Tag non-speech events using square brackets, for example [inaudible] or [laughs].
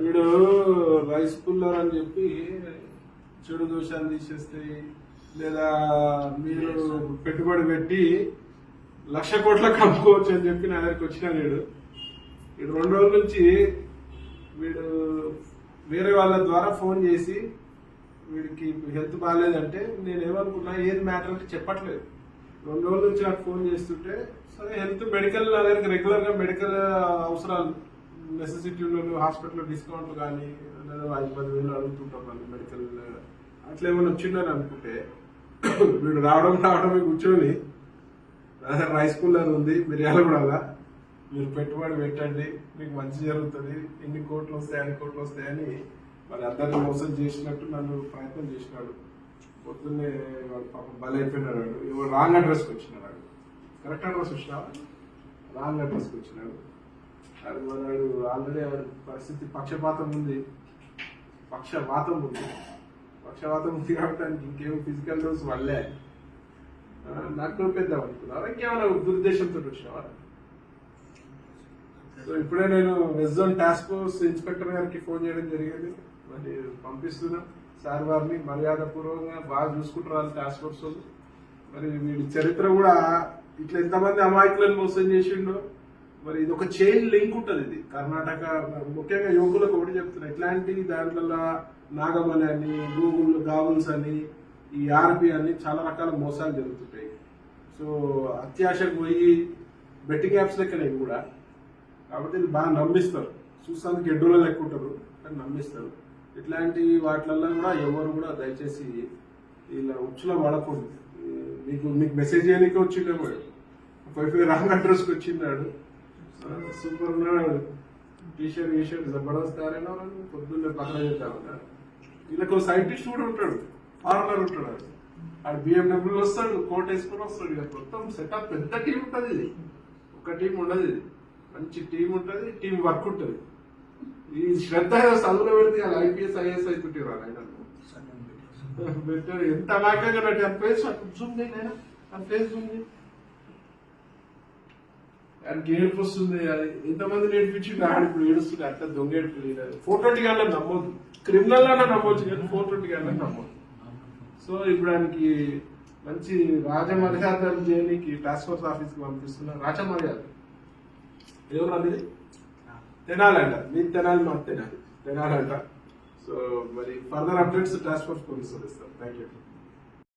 వీడు rice puller అని చెప్పి చెడు దోషాలు తీసేస్తాయి. లేదా మీరు పెట్టుబడి పెట్టి లక్ష కోట్లకు అమ్ముకోవచ్చు అని చెప్పి నా దగ్గరికి వచ్చిన వీడు. వీడు రెండు రోజుల నుంచి వీడు వేరే వాళ్ళ ద్వారా ఫోన్ చేసి వీడికి హెల్త్ బాగాలేదంటే నేను ఏమనుకున్నా ఏది మ్యాటర్ అంటే చెప్పట్లేదు. రెండు రోజుల నుంచి నాకు ఫోన్ చేస్తుంటే సరే హెల్త్ మెడికల్ నా దగ్గరికి రెగ్యులర్గా మెడికల్ అవసరాలు నెసెసిటీలు హాస్పిటల్లో డిస్కౌంట్లు కానీ ఐదు పది వేలు అడుగుతుంటాం వాళ్ళు మెడికల్ అట్లా ఏమైనా వచ్చిందని అనుకుంటే వీడు రావడం రావడమే కూర్చొని రైస్ కూలర్ ఉంది మిర్యాల కూడా మీరు పెట్టుబడి పెట్టండి మీకు మంచి జరుగుతుంది ఎన్ని కోట్లు వస్తాయి అన్ని కోట్లు వస్తాయని మరి అందరిని మోసం చేసినట్టు నన్ను ప్రయత్నం చేసినాడు. పొద్దున్నే వాడు పాపం బలైపోయినాడు వాడు. రాంగ్ అడ్రస్కి వచ్చినాడు కరెక్ట్ అడ్రస్ వచ్చినా రాంగ్ అడ్రస్కి వచ్చినాడు. వాడు ఆల్రెడీ వాడి పరిస్థితి పక్షపాతం ఉంది. పక్షవాతం ఉంది. పక్షవాతం ఉంది కాబట్టి ఆయనకి ఇంకేం ఫిజికల్ డోస్ వల్లే. నాకు చూపిద్దాం అనుకున్నారా ఇంకేమైనా దురుద్దేశంతో వచ్చినావా సో ఇప్పుడే నేను west zone task force inspector గారికి ఫోన్ చేయడం జరిగింది. మరి పంపిస్తున్నా. సార్ వారిని మర్యాద పూర్వకంగా బాగా చూసుకుంటారు టాస్క్ ఫోర్స్ వాళ్ళు. మరి వీడి చరిత్ర కూడా ఇట్లా ఎంతమంది అమాయకులను మోసం చేసిండో మరి ఇది ఒక చైన్ లింక్ ఉంటుంది ఇది. కర్ణాటక ముఖ్యంగా యువకులకు ఒకటి చెప్తున్నా. ఇట్లాంటి దాంట్లో నాగమణి అని గూగుల్ గాగుల్స్ అని ఈ ఆర్పి అని చాలా రకాల మోసాలు జరుగుతుంటాయి. సో అత్యాశకు పోయి బెట్టింగ్ యాప్స్ లెక్కనే కూడా. కాబట్టి ఇది బాగా నమ్మిస్తారు. చూస్తానికి ఎడ్డోళ్ళ లెక్క ఉంటారు కానీ నమ్మిస్తారు. ఇట్లాంటి వాటిలల్లో కూడా ఎవరు కూడా దయచేసి ఇలా ఉచ్చులో పడకూడదు మీకు మీకు మెసేజ్ చేయడానికి వచ్చిండేమో ఫైవ్ ఫైవ్ రాంగ్ అడ్రస్కి వచ్చిందాడు సూపర్ ఉన్నాడు. టీషర్ట్ ఈషర్ట్ జబర్దస్త్ పొద్దున్నే పక్కన చేస్తా ఉన్నాడు వీళ్ళకి సైంటిస్ట్ కూడా ఉంటాడు. ఫార్మర్ ఉంటాడు ఆడు. ఆడు బిఎండబ్ల్యూ వస్తాడు కోట్ వేసుకొని వస్తాడు. ఇక మొత్తం సెటప్ పెద్ద టీం ఉంటుంది ఇది. ఒక టీం ఉండదు ఇది. మంచి టీం ఉంటుంది టీం వర్క్ ఉంటుంది. ఈ శ్రద్ధ చదువులో పెడితే అలా ఐపీఎస్ ఐఏఎస్ అవుతుంటారు ఆయన. [laughs] పెట్టారు. ఎంత అమాయకంగా నటి ఆ ఫేస్ జూమ్ నాయనా. ఆ ఫేస్ జూమ్. ఆయనకి ఏడుపు వస్తుంది అది ఎంతమంది నేర్పించింది ఆడు ఇప్పుడు ఏడుస్తుంది అట్లా దొంగ ఏడుపు లేదు ఫోర్ ట్వంటీ గాళ్ళని నమ్మొద్దు. క్రిమినల్ అన్న నమ్మొచ్చు కానీ ఫోర్ ట్వంటీ గాళ్ళని నమ్మొద్దు. సో ఇప్పుడు ఆయనకి మంచి రాజ మర్యాదలు చేయడానికి టాస్క్ ఫోర్స్ ఆఫీస్కి పంపిస్తున్నా రాజ మర్యాద ఎవరు అనేది తెనాలంట. మీ తెనాలి మా తెనాలి. తెనాలంట. సో మరి ఫర్దర్ అప్డేట్స్ టాస్క్ ఫోర్స్ పంపిస్తారు థ్యాంక్ యూ